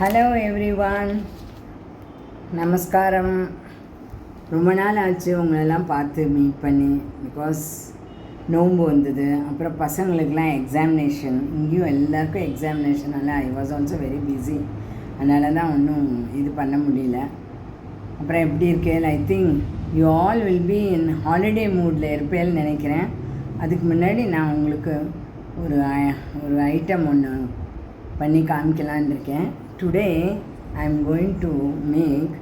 Hello everyone நமஸ்காரம். ரொம்ப நாள் ஆச்சு உங்களெல்லாம் பார்த்து மீட் பண்ணி பிகாஸ் நோன்பு வந்தது. அப்புறம் பசங்களுக்கெலாம் எக்ஸாமினேஷன் இங்கேயும் எல்லாருக்கும் examination I was also very busy அதனால தான் ஒன்றும் இது பண்ண முடியல. அப்புறம் எப்படி இருக்கேன் I think you all will be in holiday மூடில் இருப்பேன்னு நினைக்கிறேன். அதுக்கு முன்னாடி நான் உங்களுக்கு ஒரு ஒரு ஐட்டம் ஒன்று பண்ணி காமிக்கலான் இருக்கேன். Today I am going to make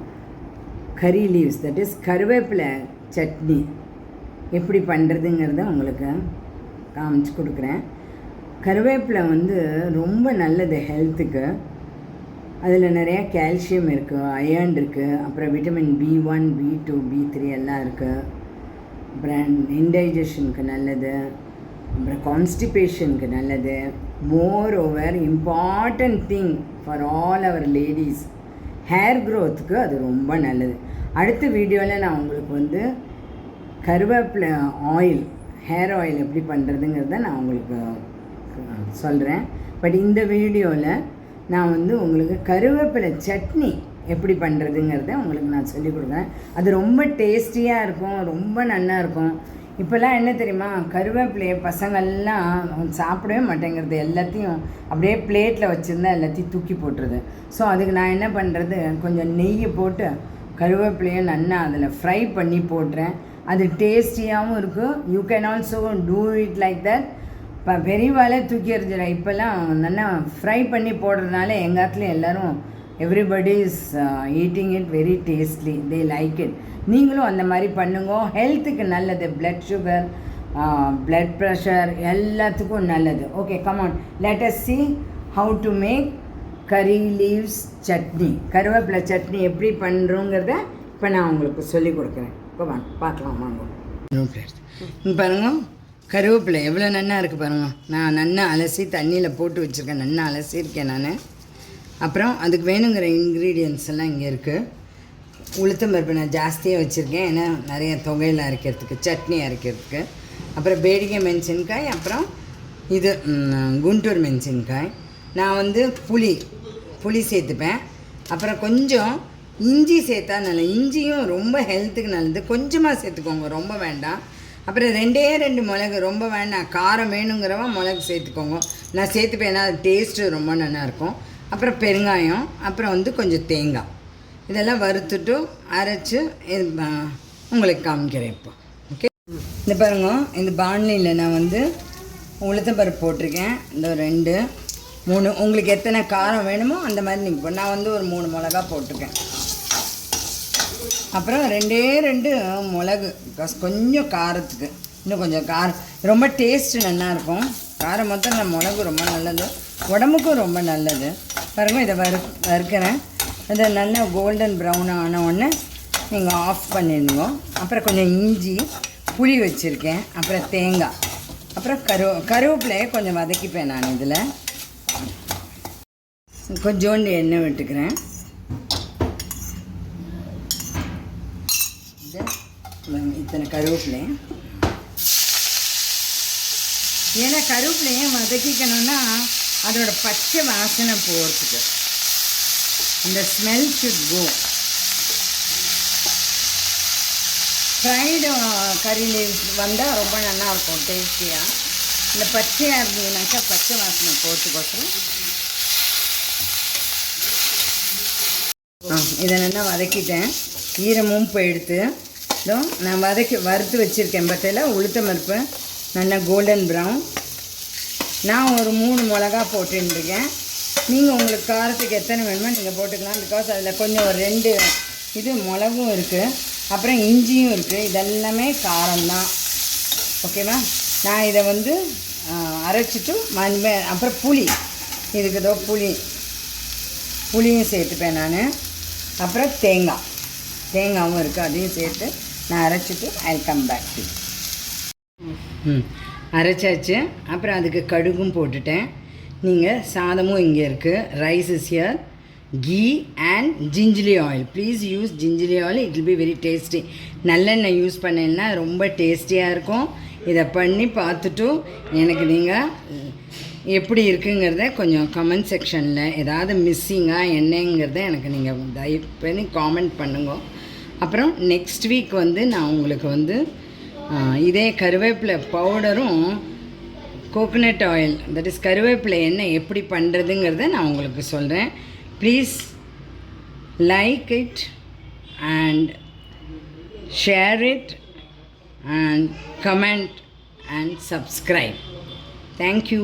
curry leaves that is karuveppilai chutney. எப்படி பண்ணுறதுங்கிறத உங்களுக்கு காமிச்சு கொடுக்குறேன். கருவேப்பிலை வந்து ரொம்ப நல்லது ஹெல்த்துக்கு அதில் நிறையா கால்சியம் இருக்குது அயர்ன் இருக்குது அப்புறம் vitamin B one B two B three எல்லாம் இருக்குது அப்புறம் இன்டைஜஷனுக்கு நல்லது. அப்புறம் கான்ஸ்டிபேஷனுக்கு நல்லது. Moreover important thing for all our ladies hair க்ரோத்துக்கு அது ரொம்ப நல்லது. அடுத்த வீடியோவில் நான் உங்களுக்கு வந்து கருவேப்பிலை ஆயில் ஹேர் ஆயில் எப்படி பண்ணுறதுங்கிறத நான் உங்களுக்கு சொல்கிறேன் பட் இந்த வீடியோவில் நான் வந்து உங்களுக்கு கருவேப்பிலை சட்னி எப்படி பண்ணுறதுங்கிறத உங்களுக்கு நான் சொல்லிக் கொடுக்குறேன். அது ரொம்ப டேஸ்டியாக இருக்கும் ரொம்ப நல்லா இருக்கும். இப்போல்லாம் என்ன தெரியுமா? கருவேப்பிலையை பசங்கள்லாம் சாப்பிடவே மாட்டேங்கிறது. எல்லாத்தையும் அப்படியே பிளேட்டில் வச்சுருந்தா எல்லாத்தையும் தூக்கி போட்டுருது. ஸோ அதுக்கு நான் என்ன பண்ணுறது கொஞ்சம் நெய்யை போட்டு கருவேப்பிலையை நல்லா அதில் ஃப்ரை பண்ணி போட்டுறேன். அது டேஸ்டியாகவும் இருக்கும் you can also do it like that இப்போ பெரியவாலே தூக்கி எறிஞ்சிடும் இப்போல்லாம் நல்லா ஃப்ரை பண்ணி போடுறதுனால எங்கள் இடத்துல எல்லோரும் everybody is eating it very tastily they like it நீங்களும் அந்த மாதிரி பண்ணுங்க. ஹெல்த்துக்கு நல்லது. பிளட் சுகர் பிளட் ப்ரெஷர் எல்லாத்துக்கும் நல்லது. Okay come on let us see how to make curry leaves chutney. கருவேப்பிலை சட்னி எப்படி பண்ணுறோங்கிறத இப்போ நான் உங்களுக்கு சொல்லிக் கொடுக்குறேன். கமான் வாங்க பார்க்கலாம் வாங்க. பாருங்க. கருவேப்பிலை எவ்வளோ நன்னா இருக்குது பாருங்க. நான் நன்னா அலசி தண்ணியில் போட்டு வச்சுருக்கேன். நன்னா அலசியிருக்கேன் நான். அப்புறம் அதுக்கு வேணுங்கிற இன்க்ரீடியன்ஸ் எல்லாம் இங்கே இருக்குது உளுத்தம் பருப்பு நான் ஜாஸ்தியாக வச்சுருக்கேன். ஏன்னா நிறைய தொகையில் அரைக்கிறதுக்கு சட்னி அரைக்கிறதுக்கு. அப்புறம் பேடிகை மென்சின்காய் அப்புறம் இது குண்டூர் மென்சின்காய். நான் வந்து புளி புளி சேர்த்துப்பேன். அப்புறம் கொஞ்சம் இஞ்சி சேர்த்தா நல்ல இஞ்சியும் ரொம்ப ஹெல்த்துக்கு நல்லது. கொஞ்சமாக சேர்த்துக்கோங்க ரொம்ப வேண்டாம். அப்புறம் ரெண்டே ரெண்டு மிளகு ரொம்ப வேண்டாம். காரம் வேணுங்கிறவன் மிளகு சேர்த்துக்கோங்க. நான் சேர்த்துப்பேன் ஏன்னா அது டேஸ்ட்டு ரொம்ப நல்லாயிருக்கும் அப்புறம் பெருங்காயம் அப்புறம் வந்து கொஞ்சம் தேங்காய். இதெல்லாம் வறுத்துட்டு அரைச்சி இது, உங்களுக்கு காமிக்கிறேன் இப்போ. ஓகே இந்த பாருங்க இந்த பாண்லியில் நான் வந்து உளுத்தம்பருப்பு போட்டிருக்கேன். இந்த ரெண்டு மூணு உங்களுக்கு எத்தனை காரம் வேணுமோ அந்த மாதிரி நீங்கள் இப்போ நான் வந்து ஒரு மூணு மிளகா போட்டிருக்கேன். அப்புறம் ரெண்டே ரெண்டு மிளகு கொஞ்சம் காரத்துக்கு. இன்னும் கொஞ்சம் காரம் ரொம்ப டேஸ்ட்டு நல்லாயிருக்கும் காரம் மொத்தம் நான் மிளகு ரொம்ப நல்லது. உடம்புக்கும் ரொம்ப நல்லது. பாருங்கள் இதை வறு வறுக்கிறேன். அதை நல்லா கோல்டன் ப்ரௌன் ஆன உடனே நீங்கள் ஆஃப் பண்ணிடுங்க. அப்புறம் கொஞ்சம் இஞ்சி புளி வச்சுருக்கேன். அப்புறம் தேங்காய். அப்புறம் கரு கருவேப்பிலையை கொஞ்சம் வதக்கிப்பேன் நான் இதில். கொஞ்சோண்டு எண்ணெய் விட்டுக்கிறேன். இத்தனை கருவேப்பிலை. ஏன்னா கருவேப்பிலையும் வதக்கிக்கணும்னா அதோட பச்சை வாசனை போகிறதுக்கு இந்த smell should go fried curry leaves வந்தால் ரொம்ப நல்லா இருக்கும் டேஸ்டியாக இந்த பச்சையாக இருந்ததுனாக்கா பச்சை வாசனை போகிறதுக்கோசரம் ஆ இதை நல்லா வதக்கிட்டேன். ஈரமும் போயிடுத்து. இதோ நான் வதக்கி வறுத்து வச்சுருக்கேன் பட்டையில் உளுத்த பருப்பு நல்லா கோல்டன் ப்ரௌன் நான் ஒரு மூணு மிளகா போட்டுருக்கேன் நீங்கள் உங்களுக்கு காரத்துக்கு எத்தனை வேணுமோ நீங்கள் போட்டுக்கலாம். பிகாஸ் அதில் கொஞ்சம் ஒரு ரெண்டு இது மிளகும் இருக்குது அப்புறம் இஞ்சியும் இருக்குது இதெல்லாமே காரம்தான். ஓகேவா நான் இதை வந்து அரைச்சிட்டு மண் அப்புறம் புளி. இதுக்கு ஏதோ புளி. புளியும் சேர்த்துப்பேன் நான். அப்புறம் தேங்காய். தேங்காயும் இருக்குது அதையும் சேர்த்து நான் அரைச்சிட்டு ஐ கம் பேக் ம். அரைச்சாச்சு. அப்புறம் அதுக்கு கடுகும் போட்டுட்டேன். நீங்கள் சாதமும் இங்கே இருக்குது rice is here ghee and gingelly oil please use gingelly oil it will be very tasty நல்லெண்ணெய் யூஸ் பண்ணேன்னா ரொம்ப டேஸ்டியாக இருக்கும். இதை பண்ணி பார்த்துட்டு எனக்கு நீங்கள் எப்படி இருக்குங்கிறத கொஞ்சம் கமெண்ட் செக்ஷனில் ஏதாவது மிஸ்ஸிங்காக என்னங்கிறத எனக்கு நீங்கள் தயவு பண்ணி காமெண்ட் பண்ணுங்க. அப்புறம் நெக்ஸ்ட் வீக் வந்து நான் உங்களுக்கு வந்து இதே கருவேப்பிலை பவுடரும் கோகோனட் ஆயில் தட் இஸ் கருவேப்பிலை எண்ணெய் எப்படி பண்ணுறதுங்கிறத நான் உங்களுக்கு சொல்கிறேன் please like it and share it and comment and subscribe thank you.